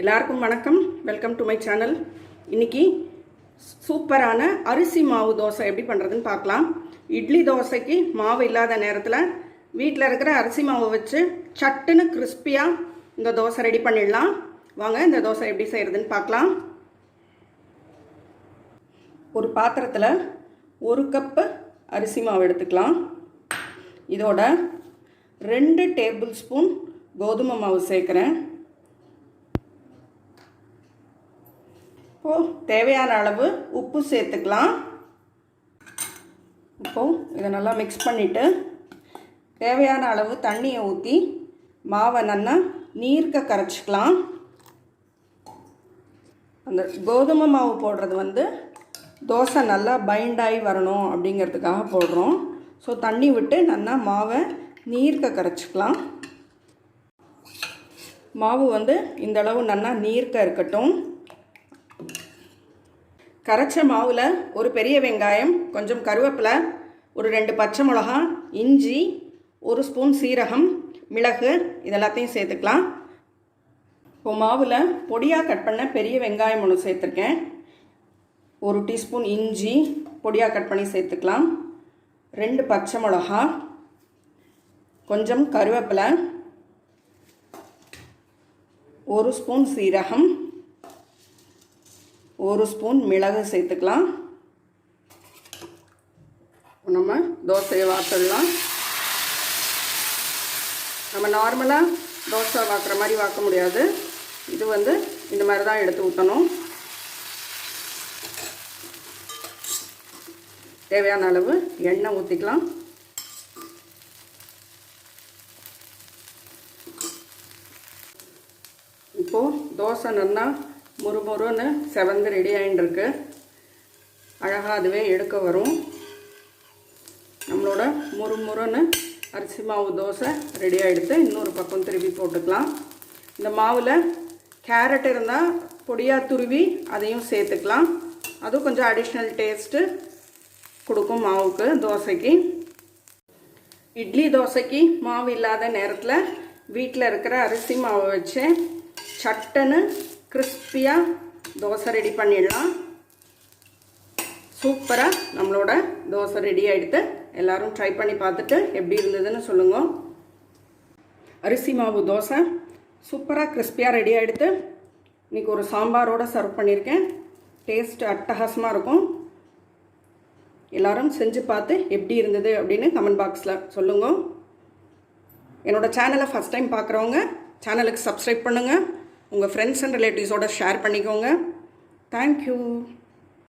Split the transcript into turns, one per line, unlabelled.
எல்லாருக்கும் வணக்கம். Welcome to my channel இன்னைக்கு சூப்பரான அரிசி மாவு தோசை எப்படி பண்ணுறதுன்னு பார்க்கலாம். இட்லி தோசைக்கு மாவு இல்லாத நேரத்தில் வீட்டில் இருக்கிற அரிசி மாவு வச்சு சட்டுன்னு கிறிஸ்பியாக இந்த தோசை ரெடி பண்ணிடலாம். வாங்க இந்த தோசை எப்படி செய்கிறதுன்னு பார்க்கலாம். ஒரு பாத்திரத்தில் ஒரு கப்பு அரிசி மாவு எடுத்துக்கலாம். இதோட ரெண்டு டேபிள் ஸ்பூன் கோதுமை மாவு சேர்க்குறேன். இப்போது தேவையான அளவு உப்பு சேர்த்துக்கலாம். இப்போது இதை நல்லா மிக்ஸ் பண்ணிவிட்டு தேவையான அளவு தண்ணியை ஊற்றி மாவை நல்லா நீர்க்க கரைச்சிக்கலாம். அந்த கோதுமை மாவு போடுறது வந்து தோசை நல்லா பைண்டாகி வரணும் அப்படிங்கிறதுக்காக போடுறோம். ஸோ தண்ணி விட்டு நல்லா மாவை நீர்க்க கரைச்சிக்கலாம். மாவு வந்து இந்த அளவு நல்லா நீர்க்க இருக்கட்டும். கரைச்ச மாவில் ஒரு பெரிய வெங்காயம் கொஞ்சம் கருவேப்பிலை ஒரு ரெண்டு பச்சை மிளகா இஞ்சி ஒரு ஸ்பூன் சீரகம் மிளகு இதெல்லாத்தையும் சேர்த்துக்கலாம். இப்போ மாவில் பொடியாக கட் பண்ண பெரிய வெங்காயம் ஒன்று சேர்த்துருக்கேன். ஒரு டீஸ்பூன் இஞ்சி பொடியாக கட் பண்ணி சேர்த்துக்கலாம். ரெண்டு பச்சை மிளகா கொஞ்சம் கருவேப்பிலை ஒரு ஸ்பூன் சீரகம் ஒரு ஸ்பூன் மிளகு சேர்த்துக்கலாம். நம்ம தோசையை வாக்கிடலாம் நம்ம நார்மலாக தோசை வாக்குற மாதிரி வாக்க முடியாது. இது வந்து இந்த மாதிரி தான் எடுத்து ஊற்றணும் தேவையான அளவு எண்ணெய் ஊற்றிக்கலாம் இப்போது தோசை நல்லா முறுமுறுன்னு செவந்து ரெடி ஆகிட்டுருக்கு அழகாக அதுவே எடுக்க வரும். நம்மளோட முறுமுறுன்னு அரிசி மாவு தோசை ரெடி ஆகிடுத்து இன்னொரு பக்கம் திருப்பி போட்டுக்கலாம். இந்த மாவில் கேரட் இருந்தால் பொடியாக துருவி அதையும் சேர்த்துக்கலாம். அதுவும் கொஞ்சம் அடிஷ்னல் டேஸ்ட்டு கொடுக்கும் மாவுக்கு தோசைக்கு. இட்லி தோசைக்கு மாவு இல்லாத நேரத்தில் வீட்டில் இருக்கிற அரிசி மாவை வச்சு சட்டுன்னு கிறிஸ்பியாக தோசை ரெடி பண்ணிடலாம். சூப்பராக நம்மளோட தோசை ரெடி ஆகிடுத்து எல்லோரும் ட்ரை பண்ணி பார்த்துட்டு எப்படி இருந்ததுன்னு சொல்லுங்கள் அரிசி மாவு தோசை. சூப்பராக கிறிஸ்பியாக ரெடி ஆகிடுத்து இன்றைக்கி ஒரு சாம்பாரோடு சர்வ் பண்ணியிருக்கேன் டேஸ்ட் அட்டகாசமாக இருக்கும். எல்லோரும் செஞ்சு பார்த்து எப்படி இருந்தது அப்படின்னு கமெண்ட் பாக்ஸில் சொல்லுங்க. என்னோடய சேனலை ஃபஸ்ட் டைம் பார்க்குறவங்க சேனலுக்கு சப்ஸ்கிரைப் பண்ணுங்கள் உங்கள் ஃப்ரெண்ட்ஸ் அண்ட் ரிலேட்டிவ்ஸோட ஷேர் பண்ணிக்கோங்க. Thank you